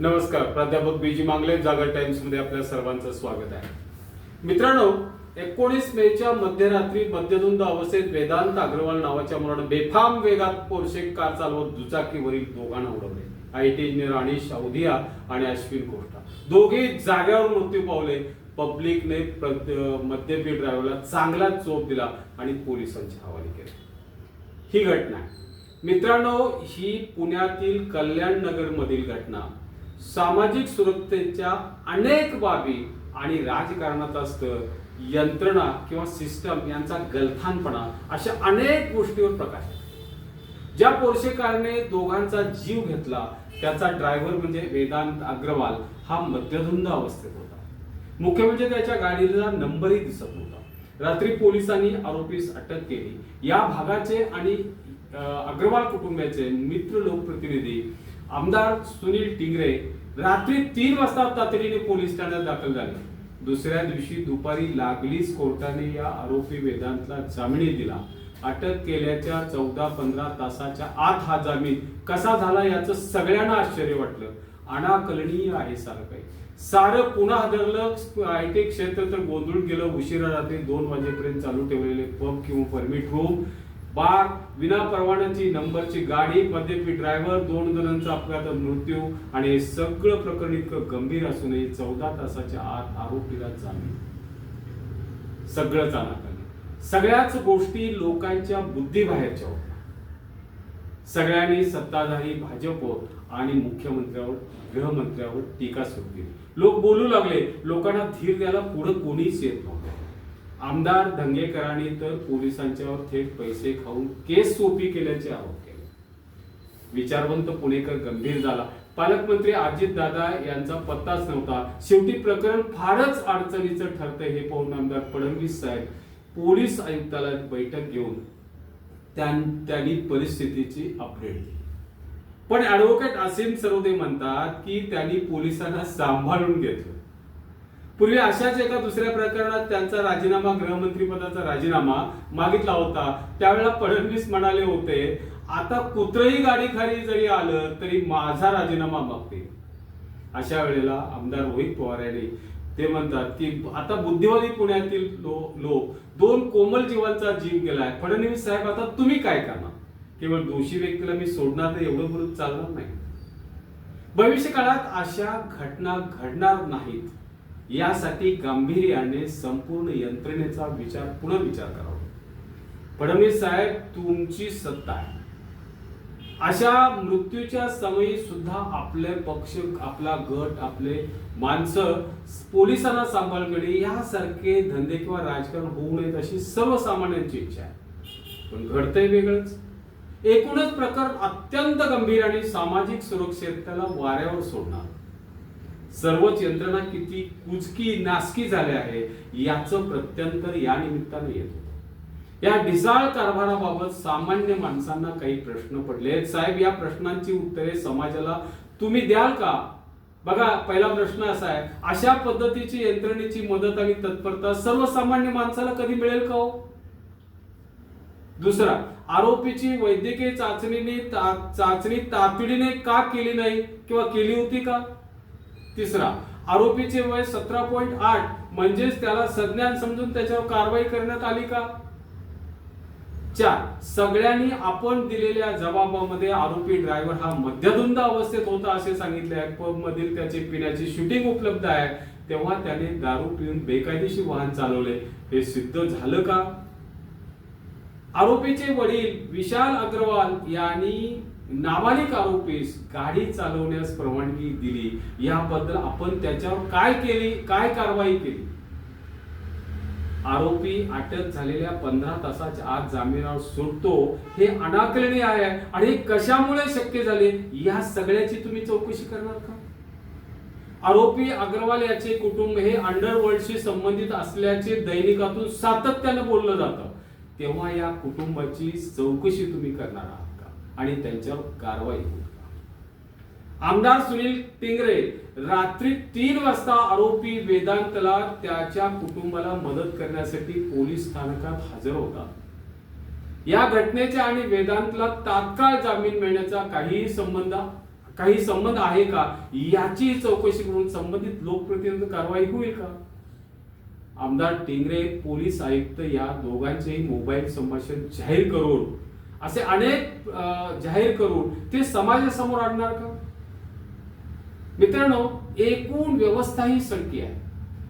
नमस्कार प्राध्यापक बीजी मांगले जागर टाइम्समध्ये आपल्या सर्वांचं स्वागत आहे. मित्रांनो एकोणीस मेच्या मध्यरात्री मध्यधुंद अवस्थेत वेदांत अग्रवाल नावाच्या मुलानं बेफाम वेगात पोर्शे कार चालवत दुचाकीवरील दोघांना उडवले. I T engineer Anish Awadhiya आणि अश्विन कोष्टा. दोघे जाग्यावर मृत्यू पावले. पब्लिकने मद्यपी ड्रायव्हरला चांगला चोप दिला आणि पोलिसांच्या हवाले केले ही घटना आहे. मित्रांनो ही पुण्यातील कल्याण नगर मधील घटना. सामाजिक सुरक्षेच्या अनेक बाबी आणि राजकारणात असतं यंत्रणा किंवा सिस्टम यांचा गलथानपणा अशा अनेक गोष्टीवर प्रकाश ज्या पोर्शेकारने दोघांचा जीव घेतला त्याचा ड्रायव्हर म्हणजे वेदांत अग्रवाल हा मध्यधुंद अवस्थेत होता. मुख्य म्हणजे त्याच्या गाडीला नंबरही दिसत नव्हता. रात्री पोलिसांनी आरोपीस अटक केली. या भागाचे आणि अग्रवाल कुटुंबाचे मित्र लोकप्रतिनिधी आमदार सुनील टिंगरे रात्री तीन वाजता तातडीने पोलीस ठाण्यात दाखल झाले. दुसऱ्या दिवशी दुपारी लागलीच कोर्टाने या आरोपी वेदांतला जामिनी दिला. अटक केल्याच्या चौदा पंधरा तासाच्या आत हा जामीन कसा झाला याचं सगळ्यांना आश्चर्य वाटलं. अनाकलनीय आहे सारं काही. सारं पुन्हा हादरलं आय टी क्षेत्र तर गोंधळून गेलं उशिरा रात्री दोन वाजेपर्यंत चालू ठेवलेले पब किंवा परमिट रूम बार विना परवान्याची नंबरची गाडी मद्यपी ड्रायव्हर दोन जणांचा अपघातात मृत्यू आणि हे सगळं प्रकरण इतकं गंभीर असूनही चौदा तासाच्या आत आरोपीला जामीन. सगळं चालत सगळ्याच गोष्टी लोकांच्या बुद्धीबाहेरच्या होत्या. सगळ्यांनी सत्ताधारी भाजप आणि मुख्यमंत्र्यावर गृहमंत्र्यावर टीका सुरू केली. लोक बोलू लागले लोकांना धीर द्यायला पुढे कोणीच येत नव्हतं. आमदार दंगेकरांनी तर पोलिसांच्यावर थेट पैसे खाऊन केस सोपी केल्याचे आरोप केले. विचारवंत पुणेकर गंभीर झाला. पालकमंत्री अजित दादा यांचा पत्ताच नव्हता. शेवटी प्रकरण फारच अडचणीचं ठरतंय हे पाहून आमदार फडणवीस साहेब पोलीस आयुक्ताला बैठक घेऊन त्यां- त्यांनी परिस्थितीची अपडेट दिली पण ऍडव्होकेट असीम सरोदे म्हणतात की त्यांनी पोलिसांना सांभाळून घेतलं. पूर्वी अशाच एका दुसऱ्या प्रकरणात त्यांचा राजीनामा गृहमंत्री पदाचा राजीनामा मागितला होता. त्यावेळेला फडणवीस म्हणाले होते आता कुत्रही गाडी खाली जरी आलं तरी माझा राजीनामा मागते. अशा वेळेला आमदार रोहित पवार यांनी ते म्हणतात की आता बुद्धिवादी पुण्यातील लो- लोक दोन कोमल जीवांचा जीव गेलाय. फडणवीस साहेब आता तुम्ही काय करणार? केवळ दोषी व्यक्तीला मी सोडणार तर एवढं बोलत चालणार नाही. भविष्य काळात अशा घटना घडणार नाहीत. यासाठी गांभीर्याने संपूर्ण यंत्रणेचा विचार पुन्हा विचार करावा. फडणवीस साहेब तुमची सत्ता आहे. अशा मृत्यूच्या समयी सुद्धा आपले पक्ष आपला गट आपले माणसं पोलिसांना सांभाळून यासारखे धंदे किंवा राजकारण होऊ नयेत अशी सर्वसामान्यांची इच्छा आहे. पण घडतंय वेगळंच. एकूणच प्रकरण अत्यंत गंभीर आणि सामाजिक सुरक्षिततेला वाऱ्यावर सोडणार. सर्वच यंत्रणा किती कुचकी नासकी झाल्या आहे याचं प्रत्यंतर या निमित्ताने येत होतं. या ढिसाळ कारभाराबाबत सामान्य माणसांना काही प्रश्न पडले आहेत. साहेब या प्रश्नांची उत्तरे समाजाला तुम्ही द्याल का? बघा पहिला प्रश्न असा आहे अशा पद्धतीची यंत्रणेची मदत आणि तत्परता सर्वसामान्य माणसाला कधी मिळेल का हो? दुसरा आरोपीची वैद्यकीय चाचणीने चाचणी तातडीने का केली नाही किंवा केली होती का? तिसरा आरोपीचे वय सतरा पॉईंट आठ म्हणजेच त्याला संज्ञान समजून त्याच्यावर कारवाई करण्यात आली का? चार सगळ्यांनी आपण दिलेल्या जबाबामध्ये आरोपी ड्रायव्हर हा मध्यधुंद अवस्थेत होता असे सांगितले आहे. पब मधील त्याची पिण्याची शूटिंग उपलब्ध आहे. तेव्हा त्याने दारू पिऊन बेकायदेशीर वाहन चालवले. हे सिद्ध झालं का? आरोपीचे वडील विशाल अग्रवाल यांनी नाबालिक आरोपीस गाडी चालवण्यास परवानगी दिली. याबद्दल आपण त्याच्यावर काय केली काय कारवाई केली? आरोपी अटक झालेल्या पंधरा तासाच्या आत जामिनावर सुटतो. हे अनाकलनीय आहे. आणि हे कशामुळे शक्य झाले? या सगळ्याची तुम्ही चौकशी करणार का? आरोपी अग्रवाल याचे कुटुंब हे अंडरवर्ल्डशी संबंधित असल्याचे दैनिकातून सातत्यानं बोललं जातं. तेव्हा या कुटुंबाची चौकशी तुम्ही करणार आहात. आणि त्यांच्यावर कारवाई. होईल आमदार सुनील टिंगरे रात्री तीन वाजता आरोपी वेदांतला त्याच्या कुटुंबाला मदत करण्यासाठी पोलीस स्थानकात हजर होता. या घटनेच्या आणि वेदांतला तात्काळ जामीन मिळण्याचा काहीही संबंध काही संबंध आहे का? याची चौकशी करून संबंधित लोकप्रतिनिधी कारवाई होईल का? आमदार टिंगरे पोलीस आयुक्त या दोघांचेही मोबाईल संभाषण जाहीर करून असे अनेक जाहीर करून ते समाजासमोर आणणार का? मित्रांनो एकूण व्यवस्था ही सडकी आहे.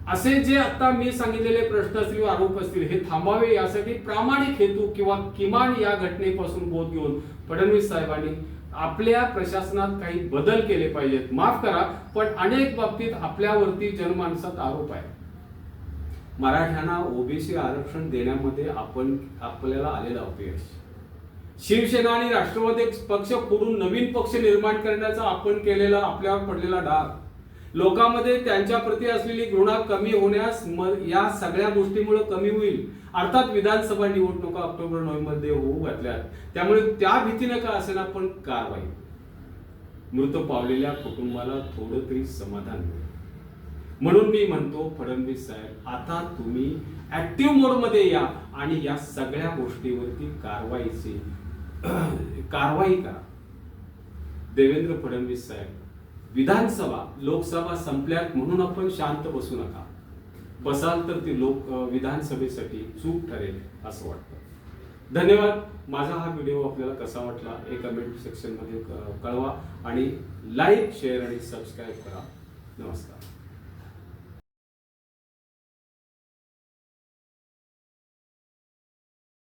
असे जे आता मी सांगितलेले प्रश्न असतील किंवा आरोप असतील हे थांबावे यासाठी प्रामाणिक हेतू किंवा किमान या घटनेपासून बोध घेऊन फडणवीस साहेबांनी आपल्या प्रशासनात काही बदल केले पाहिजेत. माफ करा पण अनेक बाबतीत आपल्यावरती जनमानसात आरोप आहे. मराठ्यांना ओबीसी आरक्षण देण्यामध्ये आपण आपल्याला आलेलं अपयश शिवसेना आणि राष्ट्रवादी पक्ष फोडून नवीन पक्ष निर्माण करण्याचा आपण केलेला आपल्यावर पडलेला डाग. लोकांमध्ये त्यांच्या प्रती असलेली घृणा कमी होण्यास म- या सगळ्या गोष्टीमुळे कमी होईल. अर्थात विधानसभा निवडणुका ऑक्टोबर नोव्हेंबर होऊ घातल्यात. त्यामुळे त्या भीतीने का असेना पण कारवाई? मृत पावलेल्या कुटुंबाला थोडं तरी समाधान मिळेल. म्हणून मी म्हणतो फडणवीस साहेब आता तुम्ही ऍक्टिव्ह मोडमध्ये या आणि या सगळ्या गोष्टीवरती कारवाईची कारवाई करा. देवेंद्र फडणवीस साहेब विधानसभा लोकसभा संपल्यात म्हणून आपण शांत बसू नका. बसाल तर ती लोक विधानसभेसाठी चूक ठरेल असं वाटतं. धन्यवाद. माझा हा व्हिडिओ आपल्याला कसा वाटला हे कमेंट सेक्शनमध्ये कळवा आणि लाईक शेअर आणि सबस्क्राईब करा. नमस्कार.